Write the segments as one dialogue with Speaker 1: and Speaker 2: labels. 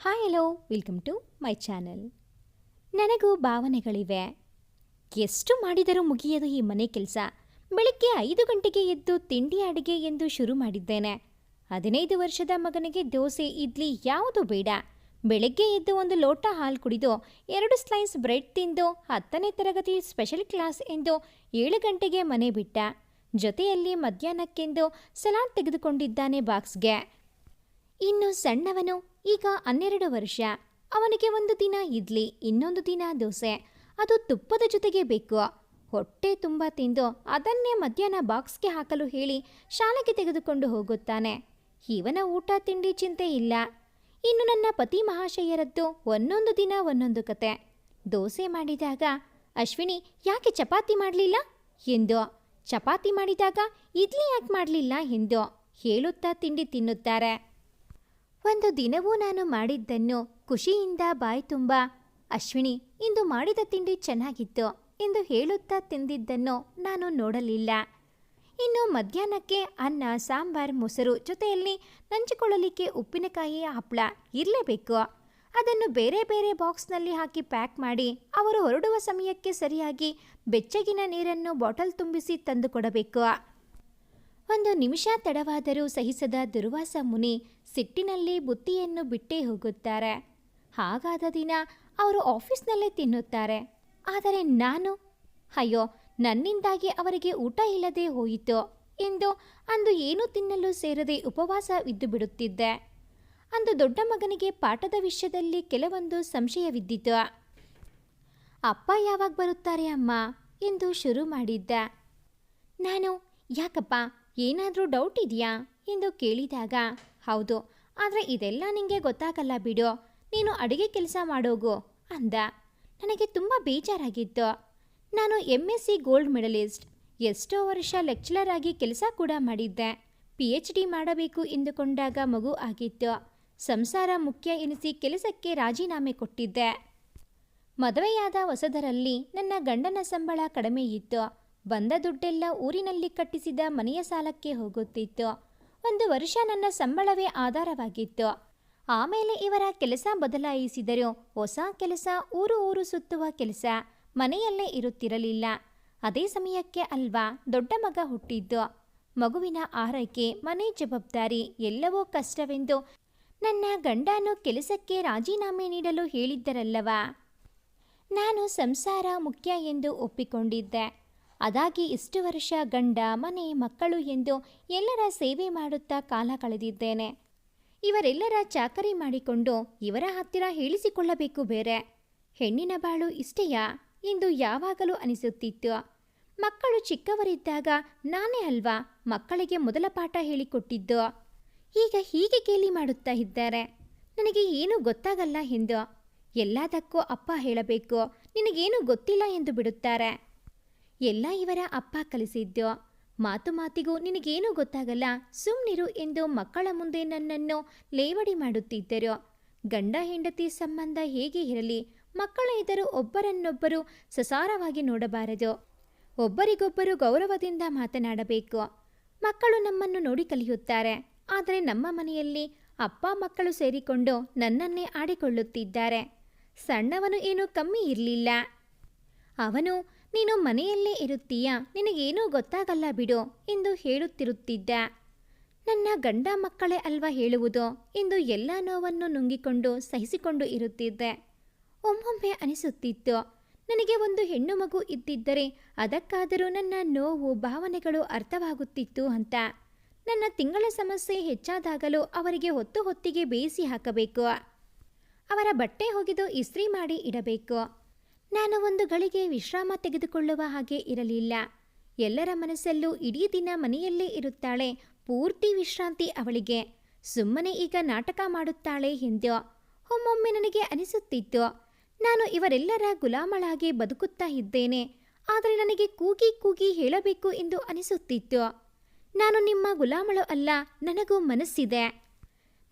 Speaker 1: Hi hello welcome to my channel ನನಗೂ ಭಾವನೆಗಳಿವೆ. ಎಷ್ಟು ಮಾಡಿದರೂ ಮುಗಿಯದು ಈ ಮನೆ ಕೆಲಸ. ಬೆಳಿಗ್ಗೆ ಐದು ಗಂಟೆಗೆ ಎದ್ದು ತಿಂಡಿ ಅಡುಗೆ ಎಂದು ಶುರು ಮಾಡಿದ್ದೇನೆ. ಹದಿನೈದು ವರ್ಷದ ಮಗನಿಗೆ ದೋಸೆ, ಇಡ್ಲಿ ಯಾವುದು ಬೇಡ. ಬೆಳಗ್ಗೆ ಎದ್ದು ಒಂದು ಲೋಟ ಹಾಲು ಕುಡಿದು ಎರಡು ಸ್ಲೈಸ್ ಬ್ರೆಡ್ ತಿಂದು ಹತ್ತನೇ ತರಗತಿ ಸ್ಪೆಷಲ್ ಕ್ಲಾಸ್ ಎಂದು ಏಳು ಗಂಟೆಗೆ ಮನೆ ಬಿಟ್ಟ. ಜೊತೆಯಲ್ಲಿ ಮಧ್ಯಾಹ್ನಕ್ಕೆಂದು ಸಲಾಡ್ ತೆಗೆದುಕೊಂಡಿದ್ದಾನೆ ಬಾಕ್ಸ್ಗೆ ಇನ್ನು ಸಣ್ಣವನು ಈಗ ಹನ್ನೆರಡು ವರ್ಷ. ಅವನಿಗೆ ಒಂದು ದಿನ ಇಡ್ಲಿ, ಇನ್ನೊಂದು ದಿನ ದೋಸೆ. ಅದು ತುಪ್ಪದ ಜೊತೆಗೆ ಬೇಕು. ಹೊಟ್ಟೆ ತುಂಬ ತಿಂದು ಅದನ್ನೇ ಮಧ್ಯಾಹ್ನ ಬಾಕ್ಸ್ಗೆ ಹಾಕಲು ಹೇಳಿ ಶಾಲೆಗೆ ತೆಗೆದುಕೊಂಡು ಹೋಗುತ್ತಾನೆ. ಇವನ ಊಟ, ತಿಂಡಿ ಚಿಂತೆ ಇಲ್ಲ. ಇನ್ನು ನನ್ನ ಪತಿ ಮಹಾಶಯರದ್ದು ಒಂದೊಂದು ದಿನ, ಒಂದೊಂದು ಕತೆ. ದೋಸೆ ಮಾಡಿದಾಗ, ಅಶ್ವಿನಿ, ಯಾಕೆ ಚಪಾತಿ ಮಾಡಲಿಲ್ಲ? ಎಂದು. ಚಪಾತಿ ಮಾಡಿದಾಗ ಇಡ್ಲಿ ಯಾಕೆ ಮಾಡಲಿಲ್ಲ? ಎಂದು ಹೇಳುತ್ತಾ ತಿಂಡಿ ತಿನ್ನುತ್ತಾರೆ. ಒಂದು ದಿನವೂ ನಾನು ಮಾಡಿದ್ದನ್ನು ಖುಷಿಯಿಂದ ಬಾಯಿ ತುಂಬ, ಅಶ್ವಿನಿ, ಇಂದು ಮಾಡಿದ ತಿಂಡಿ ಚೆನ್ನಾಗಿತ್ತು ಎಂದು ಹೇಳುತ್ತಾ ತಿಂದಿದ್ದನ್ನು ನಾನು ನೋಡಲಿಲ್ಲ. ಇನ್ನು ಮಧ್ಯಾಹ್ನಕ್ಕೆ ಅನ್ನ, ಸಾಂಬಾರ್, ಮೊಸರು ಜೊತೆಯಲ್ಲಿ ನಂಚಿಕೊಳ್ಳಲಿಕ್ಕೆ ಉಪ್ಪಿನಕಾಯಿ ಹಪ್ಪಳ ಇರಲೇಬೇಕು. ಅದನ್ನು ಬೇರೆ ಬೇರೆ ಬಾಕ್ಸ್ನಲ್ಲಿ ಹಾಕಿ ಪ್ಯಾಕ್ ಮಾಡಿ ಅವರು ಹೊರಡುವ ಸಮಯಕ್ಕೆ ಸರಿಯಾಗಿ ಬೆಚ್ಚಗಿನ ನೀರನ್ನು ಬಾಟಲ್ ತುಂಬಿಸಿ ತಂದು ಕೊಡಬೇಕು ಒಂದು ನಿಮಿಷ ತಡವಾದರೂ ಸಹಿಸದ ದುರ್ವಾಸ ಮುನಿ ಸಿಟ್ಟಿನಲ್ಲಿ ಬುತ್ತಿಯನ್ನು ಬಿಟ್ಟೇ ಹೋಗುತ್ತಾರೆ. ಹಾಗಾದ ದಿನ ಅವರು ಆಫೀಸ್ನಲ್ಲೇ ತಿನ್ನುತ್ತಾರೆ. ಆದರೆ ನಾನು, ಅಯ್ಯೋ, ನನ್ನಿಂದಾಗಿ ಅವರಿಗೆ ಊಟ ಇಲ್ಲದೆ ಹೋಯಿತು ಎಂದು ಅಂದು ಏನೂ ತಿನ್ನಲು ಸೇರದೆ ಉಪವಾಸ ಇದ್ದು ಬಿಡುತ್ತಿದ್ದೆ. ಅಂದು ದೊಡ್ಡ ಮಗನಿಗೆ ಪಾಠದ ವಿಷಯದಲ್ಲಿ ಕೆಲವೊಂದು ಸಂಶಯವಿದ್ದಿತು. ಅಪ್ಪ ಯಾವಾಗ ಬರುತ್ತಾರೆ ಅಮ್ಮ? ಎಂದು ಶುರು ಮಾಡಿದ್ದ. ನಾನು, ಯಾಕಪ್ಪ, ಏನಾದರೂ ಡೌಟ್ ಇದೆಯಾ? ಎಂದು ಕೇಳಿದಾಗ ಹೌದು, ಆದರೆ ಇದೆಲ್ಲ ನಿಮಗೆ ಗೊತ್ತಾಗಲ್ಲ ಬಿಡು. ನೀನು ಅಡುಗೆ ಕೆಲಸ ಮಾಡೋಗು ಅಂದ. ನನಗೆ ತುಂಬ ಬೇಜಾರಾಗಿತ್ತು. ನಾನು M S C gold medallist ಎಷ್ಟೋ ವರ್ಷ ಲೆಕ್ಚರರ್ ಆಗಿ ಕೆಲಸ ಕೂಡ ಮಾಡಿದ್ದೆ. ಪಿ ಎಚ್ ಡಿ ಮಾಡಬೇಕು ಎಂದುಕೊಂಡಾಗ ಮಗು ಆಗಿತ್ತು. ಸಂಸಾರ ಮುಖ್ಯ ಎನಿಸಿ ಕೆಲಸಕ್ಕೆ ರಾಜೀನಾಮೆ ಕೊಟ್ಟಿದ್ದೆ. ಮದುವೆಯಾದ ಹೊಸದರಲ್ಲಿ ನನ್ನ ಗಂಡನ ಸಂಬಳ ಕಡಿಮೆ ಇತ್ತು. ಬಂದ ದುಡ್ಡೆಲ್ಲ ಊರಿನಲ್ಲಿ ಕಟ್ಟಿಸಿದ ಮನೆಯ ಸಾಲಕ್ಕೆ ಹೋಗುತ್ತಿತ್ತು. ಒಂದು ವರ್ಷ ನನ್ನ ಸಂಬಳವೇ ಆಧಾರವಾಗಿತ್ತು. ಆಮೇಲೆ ಇವರ ಕೆಲಸ ಬದಲಾಯಿಸಿದರು. ಹೊಸ ಕೆಲಸ, ಊರು ಊರು ಸುತ್ತುವ ಕೆಲಸ, ಮನೆಯಲ್ಲೇ ಇರುತ್ತಿರಲಿಲ್ಲ. ಅದೇ ಸಮಯಕ್ಕೆ ಅಲ್ವಾ, ದೊಡ್ಡ ಮಗ ಹುಟ್ಟಿದ್ದು. ಮಗುವಿನ ಆರೈಕೆ, ಮನೆ ಜವಾಬ್ದಾರಿ ಎಲ್ಲವೂ ಕಷ್ಟವೆಂದು ನನ್ನ ಗಂಡನು ಕೆಲಸಕ್ಕೆ ರಾಜೀನಾಮೆ ನೀಡಲು ಹೇಳಿದ್ದರಲ್ಲವಾ? ನಾನು ಸಂಸಾರ ಮುಖ್ಯ ಎಂದು ಒಪ್ಪಿಕೊಂಡಿದ್ದೆ. ಅದಾಗಿ ಇಷ್ಟು ವರ್ಷ ಗಂಡ, ಮನೆ, ಮಕ್ಕಳು ಎಂದು ಎಲ್ಲರ ಸೇವೆ ಮಾಡುತ್ತಾ ಕಾಲ ಕಳೆದಿದ್ದೇನೆ. ಇವರೆಲ್ಲರ ಚಾಕರಿ ಮಾಡಿಕೊಂಡು ಇವರ ಹತ್ತಿರ ಹೇಳಿಸಿಕೊಳ್ಳಬೇಕು ಬೇರೆ. ಹೆಣ್ಣಿನ ಬಾಳು ಇಷ್ಟೆಯಾ ಎಂದು ಯಾವಾಗಲೂ ಅನಿಸುತ್ತಿತ್ತು. ಮಕ್ಕಳು ಚಿಕ್ಕವರಿದ್ದಾಗ ನಾನೇ ಅಲ್ವಾ ಮಕ್ಕಳಿಗೆ ಮೊದಲ ಪಾಠ ಹೇಳಿಕೊಟ್ಟಿದ್ದು? ಈಗ ಹೀಗೆ ಗೇಲಿ ಮಾಡುತ್ತಾ ಇದ್ದಾರೆ. ನನಗೆ ಏನೂ ಗೊತ್ತಾಗಲ್ಲ ಎಂದು. ಎಲ್ಲದಕ್ಕೂ ಅಪ್ಪ ಹೇಳಬೇಕು. ನಿನಗೇನು ಗೊತ್ತಿಲ್ಲ ಎಂದು ಬಿಡುತ್ತಾರೆ. ಎಲ್ಲ ಇವರ ಅಪ್ಪ ಕಲಿಸಿದ್ದು ಮಾತು ಮಾತಿಗೂ ನಿನಗೇನೂ ಗೊತ್ತಾಗಲ್ಲ? ಸುಮ್ನಿರು ಎಂದು ಮಕ್ಕಳ ಮುಂದೆ ನನ್ನನ್ನು ಲೇವಡಿ ಮಾಡುತ್ತಿದ್ದರು. ಗಂಡ ಹೆಂಡತಿ ಸಂಬಂಧ ಹೇಗೆ ಇರಲಿ, ಮಕ್ಕಳ ಎದುರು ಒಬ್ಬರನ್ನೊಬ್ಬರು ಸಸಾರವಾಗಿ ನೋಡಬಾರದು. ಒಬ್ಬರಿಗೊಬ್ಬರು ಗೌರವದಿಂದ ಮಾತನಾಡಬೇಕು. ಮಕ್ಕಳು ನಮ್ಮನ್ನು ನೋಡಿ ಕಲಿಯುತ್ತಾರೆ. ಆದರೆ ನಮ್ಮ ಮನೆಯಲ್ಲಿ ಅಪ್ಪ ಮಕ್ಕಳು ಸೇರಿಕೊಂಡು ನನ್ನನ್ನೇ ಆಡಿಕೊಳ್ಳುತ್ತಿದ್ದಾರೆ. ಸಣ್ಣವನು ಏನೂ ಕಮ್ಮಿ ಇರಲಿಲ್ಲ. ಅವನು ನೀನು ಮನೆಯಲ್ಲೇ ಇರುತ್ತೀಯಾ? ನಿನಗೇನೂ ಗೊತ್ತಾಗಲ್ಲ ಬಿಡು ಎಂದು ಹೇಳುತ್ತಿರುತ್ತಿದ್ದ. ನನ್ನ ಗಂಡ ಮಕ್ಕಳೇ ಅಲ್ವಾ ಹೇಳುವುದು? ಎಂದು ಎಲ್ಲ ನೋವನ್ನು ನುಂಗಿಕೊಂಡು ಸಹಿಸಿಕೊಂಡು ಇರುತ್ತಿದ್ದೆ. ಒಮ್ಮೊಮ್ಮೆ ಅನಿಸುತ್ತಿತ್ತು. ನನಗೆ ಒಂದು ಹೆಣ್ಣು ಮಗು ಇದ್ದಿದ್ದರೆ ಅದಕ್ಕಾದರೂ ನನ್ನ ನೋವು, ಭಾವನೆಗಳು ಅರ್ಥವಾಗುತ್ತಿತ್ತು ಅಂತ. ನನ್ನ ತಿಂಗಳ ಸಮಸ್ಯೆ ಹೆಚ್ಚಾದಾಗಲೂ ಅವರಿಗೆ ಹೊತ್ತು ಹೊತ್ತಿಗೆ ಬೇಯಿಸಿ ಹಾಕಬೇಕು. ಅವರ ಬಟ್ಟೆ ಹೋಗಿದು ಇಸ್ತ್ರಿ ಮಾಡಿ ಇಡಬೇಕು. ನಾನು ಒಂದು ಗಳಿಗೆ ವಿಶ್ರಾಮ ತೆಗೆದುಕೊಳ್ಳುವ ಹಾಗೆ ಇರಲಿಲ್ಲ. ಎಲ್ಲರ ಮನಸ್ಸಲ್ಲೂ ಇಡೀ ದಿನ ಮನೆಯಲ್ಲೇ ಇರುತ್ತಾಳೆ, ಪೂರ್ತಿ ವಿಶ್ರಾಂತಿ ಅವಳಿಗೆ. ಸುಮ್ಮನೆ ಈಗ ನಾಟಕ ಮಾಡುತ್ತಾಳೆ ಎಂದು ಒಮ್ಮೊಮ್ಮೆ ನನಗೆ ಅನಿಸುತ್ತಿತ್ತು. ನಾನು ಇವರೆಲ್ಲರ ಗುಲಾಮಳಾಗಿ ಬದುಕುತ್ತಾ ಇದ್ದೇನೆ, ಆದರೆ ನನಗೆ ಕೂಗಿ ಕೂಗಿ ಹೇಳಬೇಕು ಎಂದು ಅನಿಸುತ್ತಿತ್ತು. ನಾನು ನಿಮ್ಮ ಗುಲಾಮಳು ಅಲ್ಲ, ನನಗೂ ಮನಸ್ಸಿದೆ.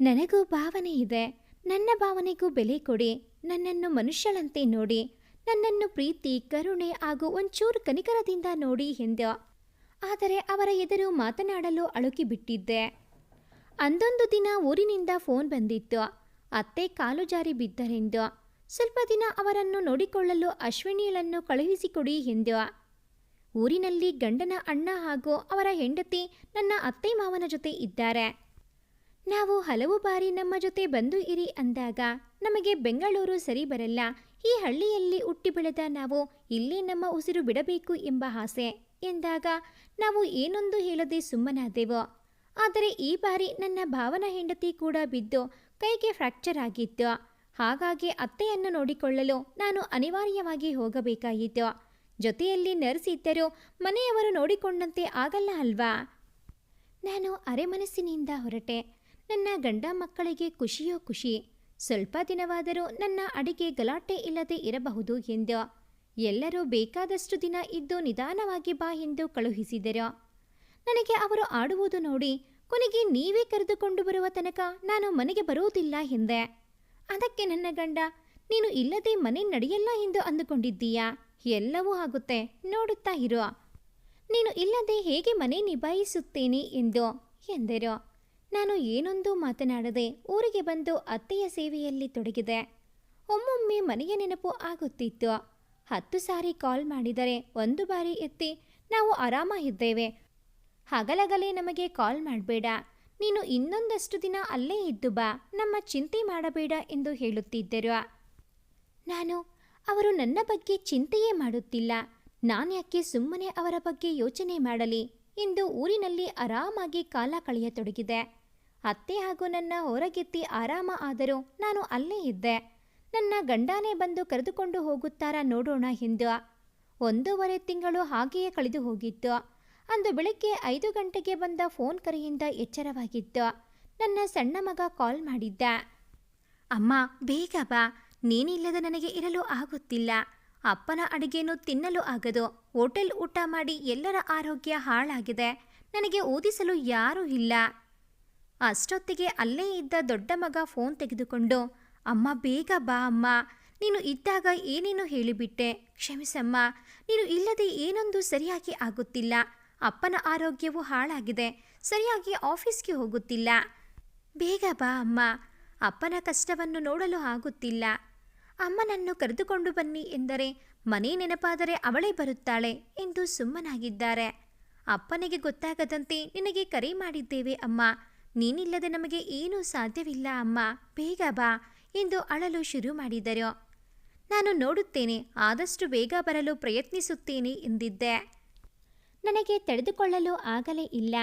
Speaker 1: ನನಗೂ ಭಾವನೆ ಇದೆ, ನನ್ನ ಭಾವನೆಗೂ ಬೆಲೆ ಕೊಡಿ, ನನ್ನನ್ನು ಮನುಷ್ಯಳಂತೆ ನೋಡಿ ನನ್ನನ್ನು ಪ್ರೀತಿ, ಕರುಣೆ ಹಾಗೂ ಒಂಚೂರು ಕನಿಕರದಿಂದ ನೋಡಿ ಎಂದ ಆದರೆ ಅವರ ಎದುರು ಮಾತನಾಡಲು ಅಳುಕಿ ಬಿಟ್ಟಿದ್ದೆ. ಅಂದೊಂದು ದಿನ ಊರಿನಿಂದ ಫೋನ್ ಬಂದಿತ್ತು. ಅತ್ತೆ ಕಾಲು ಜಾರಿ ಬಿದ್ದರೆಂದು. ಸ್ವಲ್ಪ ದಿನ ಅವರನ್ನು ನೋಡಿಕೊಳ್ಳಲು ಅಶ್ವಿನಿಯಳನ್ನು ಕಳುಹಿಸಿಕೊಡಿ ಎಂದು ಊರಿನಲ್ಲಿ ಗಂಡನ ಅಣ್ಣ ಹಾಗೂ ಅವರ ಹೆಂಡತಿ ನನ್ನ ಅತ್ತೆ ಮಾವನ ಜೊತೆ ಇದ್ದಾರೆ. ನಾವು ಹಲವು ಬಾರಿ ನಮ್ಮ ಜೊತೆ ಬಂದು ಇರಿ ಅಂದಾಗ ನಮಗೆ ಬೆಂಗಳೂರು ಸರಿ ಬರಲ್ಲ. ಈ ಹಳ್ಳಿಯಲ್ಲಿ ಹುಟ್ಟಿ ಬೆಳೆದ ನಾವು ಇಲ್ಲಿ ನಮ್ಮ ಉಸಿರು ಬಿಡಬೇಕು ಎಂಬ ಆಸೆ ಎಂದಾಗ ನಾವು ಏನೊಂದು ಹೇಳದೆ ಸುಮ್ಮನಾದೆವು. ಆದರೆ ಈ ಬಾರಿ ನನ್ನ ಭಾವನ ಹೆಂಡತಿ ಕೂಡ ಬಿದ್ದು ಕೈಗೆ ಫ್ರ್ಯಾಕ್ಚರ್ ಆಗಿತ್ತು. ಹಾಗಾಗಿ ಅತ್ತೆಯನ್ನು ನೋಡಿಕೊಳ್ಳಲು ನಾನು ಅನಿವಾರ್ಯವಾಗಿ ಹೋಗಬೇಕಾಯಿತು. ಜೊತೆಯಲ್ಲಿ ನರ್ಸ್ ಇದ್ದರೂ ಮನೆಯವರು ನೋಡಿಕೊಂಡಂತೆ ಆಗಲ್ಲ ಅಲ್ವಾ? ನಾನು ಅರೆಮನಸ್ಸಿನಿಂದ ಹೊರಟೆ. ನನ್ನ ಗಂಡ ಮಕ್ಕಳಿಗೆ ಖುಷಿಯೋ ಖುಷಿ. ಸ್ವಲ್ಪ ದಿನವಾದರೂ ನನ್ನ ಅಡಿಗೆ ಗಲಾಟೆ ಇಲ್ಲದೆ ಇರಬಹುದು ಎಂದ. ಎಲ್ಲರೂ ಬೇಕಾದಷ್ಟು ದಿನ ಇದ್ದು ನಿಧಾನವಾಗಿ ಬಾ ಎಂದು ಕಳುಹಿಸಿದರು. ನನಗೆ ಅವರು ಆಡುವುದು ನೋಡಿ, ಕೊನೆಗೆ ನೀವೇ ಕರೆದುಕೊಂಡು ಬರುವ ತನಕ ನಾನು ಮನೆಗೆ ಬರುವುದಿಲ್ಲ ಎಂದೆ. ಅದಕ್ಕೆ ನನ್ನ ಗಂಡ, ನೀನು ಇಲ್ಲದೆ ಮನೆ ನಡೆಯಲ್ಲ ಎಂದು ಅಂದುಕೊಂಡಿದ್ದೀಯಾ? ಎಲ್ಲವೂ ಆಗುತ್ತೆ, ನೋಡುತ್ತಾ ಇರು. ನೀನು ಇಲ್ಲದೆ ಹೇಗೆ ಮನೆ ನಿಭಾಯಿಸುತ್ತೇನೆ ಎಂದು ಎಂದರು. ನಾನು ಏನೊಂದು ಮಾತನಾಡದೆ ಊರಿಗೆ ಬಂದು ಅತ್ತೆಯ ಸೇವೆಯಲ್ಲಿ ತೊಡಗಿದೆ. ಒಮ್ಮೊಮ್ಮೆ ಮನೆಯ ನೆನಪು ಆಗುತ್ತಿತ್ತು. ಹತ್ತು ಸಾರಿ ಕಾಲ್ ಮಾಡಿದರೆ ಒಂದು ಬಾರಿ ಎತ್ತಿ ನಾವು ಆರಾಮ ಇದ್ದೇವೆ. ಹಗಲಗಲೇ ನಮಗೆ ಕಾಲ್ ಮಾಡಬೇಡ. ನೀನು ಇನ್ನೊಂದಷ್ಟು ದಿನ ಅಲ್ಲೇ ಇದ್ದು ಬಾ. ನಮ್ಮ ಚಿಂತೆ ಮಾಡಬೇಡ ಎಂದು ಹೇಳುತ್ತಿದ್ದರು. ನಾನು, ಅವರು ನನ್ನ ಬಗ್ಗೆ ಚಿಂತೆಯೇ ಮಾಡುತ್ತಿಲ್ಲ. ನಾನ್ಯಾಕೆ ಸುಮ್ಮನೆ ಅವರ ಬಗ್ಗೆ ಯೋಚನೆ ಮಾಡಲಿ ಎಂದು ಊರಿನಲ್ಲಿ ಆರಾಮಾಗಿ ಕಾಲ ಕಳೆಯತೊಡಗಿದೆ. ಅತ್ತೆ ಹಾಗೂ ನನ್ನ ಹೊರಗೆತ್ತಿ ಆರಾಮ ಆದರೂ ನಾನು ಅಲ್ಲೇ ಇದ್ದೆ. ನನ್ನ ಗಂಡನೇ ಬಂದು ಕರೆದುಕೊಂಡು ಹೋಗುತ್ತಾರಾ ನೋಡೋಣ ಎಂದು ಒಂದೂವರೆ ತಿಂಗಳು ಹಾಗೆಯೇ ಕಳೆದು ಹೋಗಿತ್ತು. ಅಂದು ಬೆಳಗ್ಗೆ ಐದು ಗಂಟೆಗೆ ಬಂದ ಫೋನ್ ಕರೆಯಿಂದ ಎಚ್ಚರವಾಗಿತ್ತು. ನನ್ನ ಸಣ್ಣ ಮಗ ಕಾಲ್ ಮಾಡಿದ್ದ. ಅಮ್ಮ, ಬೇಗ ಬಾ. ನೀನಿಲ್ಲದ ನನಗೆ ಇರಲು ಆಗುತ್ತಿಲ್ಲ. ಅಪ್ಪನ ಅಡುಗೆಯನ್ನು ತಿನ್ನಲು ಆಗದು. ಹೋಟೆಲ್ ಊಟ ಮಾಡಿ ಎಲ್ಲರ ಆರೋಗ್ಯ ಹಾಳಾಗಿದೆ. ನನಗೆ ಓದಿಸಲು ಯಾರೂ ಇಲ್ಲ. ಅಷ್ಟೊತ್ತಿಗೆ ಅಲ್ಲೇ ಇದ್ದ ದೊಡ್ಡ ಮಗ ಫೋನ್ ತೆಗೆದುಕೊಂಡು, ಅಮ್ಮ, ಬೇಗ ಬಾ ಅಮ್ಮ. ನೀನು ಇದ್ದಾಗ ಏನೇನು ಹೇಳಿಬಿಟ್ಟೆ. ಕ್ಷಮಿಸಮ್ಮ. ನೀನು ಇಲ್ಲದೆ ಏನೊಂದು ಸರಿಯಾಗಿ ಆಗುತ್ತಿಲ್ಲ. ಅಪ್ಪನ ಆರೋಗ್ಯವು ಹಾಳಾಗಿದೆ. ಸರಿಯಾಗಿ ಆಫೀಸ್ಗೆ ಹೋಗುತ್ತಿಲ್ಲ. ಬೇಗ ಬಾ ಅಮ್ಮ. ಅಪ್ಪನ ಕಷ್ಟವನ್ನು ನೋಡಲು ಆಗುತ್ತಿಲ್ಲ. ಅಮ್ಮನನ್ನು ಕರೆದುಕೊಂಡು ಬನ್ನಿ ಎಂದರೆ ಮನೆ ನೆನಪಾದರೆ ಅವಳೇ ಬರುತ್ತಾಳೆ ಎಂದು ಸುಮ್ಮನಾಗಿದ್ದಾರೆ. ಅಪ್ಪನಿಗೆ ಗೊತ್ತಾಗದಂತೆ ನಿನಗೆ ಕರೆ ಮಾಡಿದ್ದೇವೆ ಅಮ್ಮ. ನೀನಿಲ್ಲದೆ ನಮಗೆ ಏನೂ ಸಾಧ್ಯವಿಲ್ಲ, ಅಮ್ಮ. ಬೇಗ ಬಾ ಎಂದು ಅಳಲು ಶುರು ಮಾಡಿದರು. ನಾನು ನೋಡುತ್ತೇನೆ, ಆದಷ್ಟು ಬೇಗ ಬರಲು ಪ್ರಯತ್ನಿಸುತ್ತೇನೆ ಎಂದಿದ್ದೆ. ನನಗೆ ತಡೆದುಕೊಳ್ಳಲು ಆಗಲೇ ಇಲ್ಲ.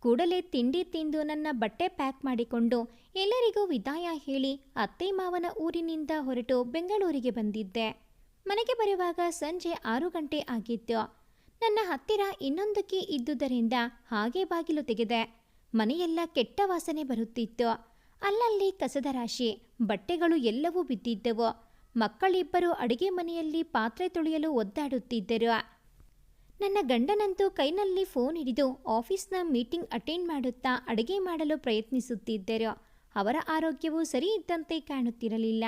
Speaker 1: ಕೂಡಲೇ ತಿಂಡಿ ತಿಂದು ನನ್ನ ಬಟ್ಟೆ ಪ್ಯಾಕ್ ಮಾಡಿಕೊಂಡು ಎಲ್ಲರಿಗೂ ವಿದಾಯ ಹೇಳಿ ಅತ್ತೆ ಮಾವನ ಊರಿನಿಂದ ಹೊರಟು ಬೆಂಗಳೂರಿಗೆ ಬಂದಿದ್ದೆ. ಮನೆಗೆ ಬರುವಾಗ ಸಂಜೆ ಆರು ಗಂಟೆ ಆಗಿತ್ತು. ನನ್ನ ಹತ್ತಿರ ಇನ್ನೊಂದಕ್ಕೆ ಇದ್ದುದರಿಂದ ಹಾಗೆ ಬಾಗಿಲು ತೆಗೆದೆ. ಮನೆಯೆಲ್ಲ ಕೆಟ್ಟ ವಾಸನೆ ಬರುತ್ತಿತ್ತು. ಅಲ್ಲಲ್ಲಿ ಕಸದ ರಾಶಿ, ಬಟ್ಟೆಗಳು ಎಲ್ಲವೂ ಬಿದ್ದಿದ್ದವು. ಮಕ್ಕಳಿಬ್ಬರು ಅಡುಗೆ ಮನೆಯಲ್ಲಿ ಪಾತ್ರೆ ತೊಳೆಯಲು ಒದ್ದಾಡುತ್ತಿದ್ದರು. ನನ್ನ ಗಂಡನಂತೂ ಕೈನಲ್ಲಿ ಫೋನ್ ಹಿಡಿದು ಆಫೀಸ್ನ ಮೀಟಿಂಗ್ ಅಟೆಂಡ್ ಮಾಡುತ್ತಾ ಅಡುಗೆ ಮಾಡಲು ಪ್ರಯತ್ನಿಸುತ್ತಿದ್ದರು. ಅವರ ಆರೋಗ್ಯವು ಸರಿ ಇದ್ದಂತೆ ಕಾಣುತ್ತಿರಲಿಲ್ಲ.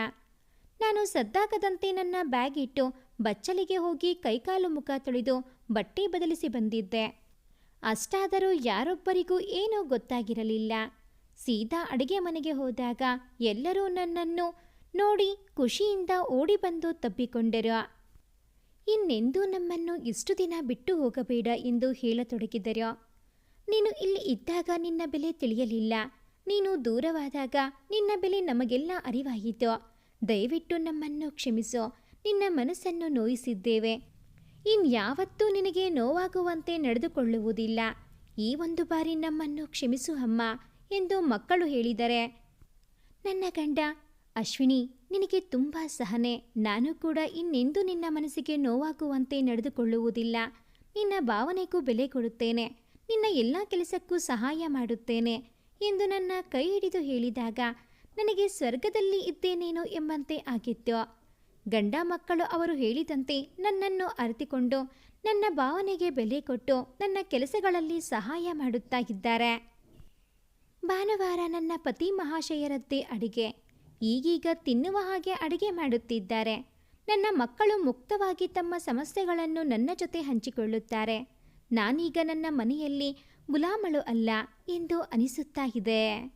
Speaker 1: ನಾನು ಸದ್ದಾಗದಂತೆ ನನ್ನ ಬ್ಯಾಗ್ ಇಟ್ಟು ಬಚ್ಚಲಿಗೆ ಹೋಗಿ ಕೈಕಾಲು ಮುಖ ತೊಳೆದು ಬಟ್ಟೆ ಬದಲಿಸಿ ಬಂದಿದ್ದೆ. ಅಷ್ಟಾದರೂ ಯಾರೊಬ್ಬರಿಗೂ ಏನೂ ಗೊತ್ತಾಗಿರಲಿಲ್ಲ. ಸೀದಾ ಅಡುಗೆ ಮನೆಗೆ ಹೋದಾಗ ಎಲ್ಲರೂ ನನ್ನನ್ನು ನೋಡಿ ಖುಷಿಯಿಂದ ಓಡಿ ಬಂದು ತಬ್ಬಿಕೊಂಡರು. ಇನ್ನೆಂದೂ ನಮ್ಮನ್ನು ಇಷ್ಟು ದಿನ ಬಿಟ್ಟು ಹೋಗಬೇಡ ಎಂದು ಹೇಳತೊಡಗಿದರು. ನೀನು ಇಲ್ಲಿ ಇದ್ದಾಗ ನಿನ್ನ ಬೆಲೆ ತಿಳಿಯಲಿಲ್ಲ. ನೀನು ದೂರವಾದಾಗ ನಿನ್ನ ಬೆಲೆ ನಮಗೆಲ್ಲ ಅರಿವಾಯಿತು. ದಯವಿಟ್ಟು ನಮ್ಮನ್ನು ಕ್ಷಮಿಸು. ನಿನ್ನ ಮನಸ್ಸನ್ನು ನೋಯಿಸಿದ್ದೇವೆ. ಇನ್ಯಾವತ್ತೂ ನಿನಗೆ ನೋವಾಗುವಂತೆ ನಡೆದುಕೊಳ್ಳುವುದಿಲ್ಲ. ಈ ಒಂದು ಬಾರಿ ನಮ್ಮನ್ನು ಕ್ಷಮಿಸು ಅಮ್ಮ ಎಂದು ಮಕ್ಕಳು ಹೇಳಿದರೆ, ನನ್ನ ಗಂಡ, ಅಶ್ವಿನಿ, ನಿನಗೆ ತುಂಬ ಸಹನೆ. ನಾನು ಕೂಡ ಇನ್ನೆಂದೂ ನಿನ್ನ ಮನಸ್ಸಿಗೆ ನೋವಾಗುವಂತೆ ನಡೆದುಕೊಳ್ಳುವುದಿಲ್ಲ. ನಿನ್ನ ಭಾವನೆಗೂ ಬೆಲೆ ಕೊಡುತ್ತೇನೆ. ನಿನ್ನ ಎಲ್ಲ ಕೆಲಸಕ್ಕೂ ಸಹಾಯ ಮಾಡುತ್ತೇನೆ ಎಂದು ನನ್ನ ಕೈ ಹಿಡಿದು ಹೇಳಿದಾಗ, ನನಗೆ ಸ್ವರ್ಗದಲ್ಲಿ ಇದ್ದೇನೇನೋ ಎಂಬಂತೆ ಆಗಿತ್ತು. ಗಂಡ ಮಕ್ಕಳು ಅವರು ಹೇಳಿದಂತೆ ನನ್ನನ್ನು ಅರಿತುಕೊಂಡು ನನ್ನ ಭಾವನೆಗೆ ಬೆಲೆ ಕೊಟ್ಟು ನನ್ನ ಕೆಲಸಗಳಲ್ಲಿ ಸಹಾಯ ಮಾಡುತ್ತಾ ಇದ್ದಾರೆ. ಭಾನುವಾರ ನನ್ನ ಪತಿ ಮಹಾಶಯರದ್ದೇ ಅಡಿಗೆ. ಈಗೀಗ ತಿನ್ನುವ ಹಾಗೆ ಅಡಿಗೆ ಮಾಡುತ್ತಿದ್ದಾರೆ. ನನ್ನ ಮಕ್ಕಳು ಮುಕ್ತವಾಗಿ ತಮ್ಮ ಸಮಸ್ಯೆಗಳನ್ನು ನನ್ನ ಜೊತೆ ಹಂಚಿಕೊಳ್ಳುತ್ತಾರೆ. ನಾನೀಗ ನನ್ನ ಮನೆಯಲ್ಲಿ ಗುಲಾಮಳು ಅಲ್ಲ ಎಂದು ಅನಿಸುತ್ತಾ ಇದೆ.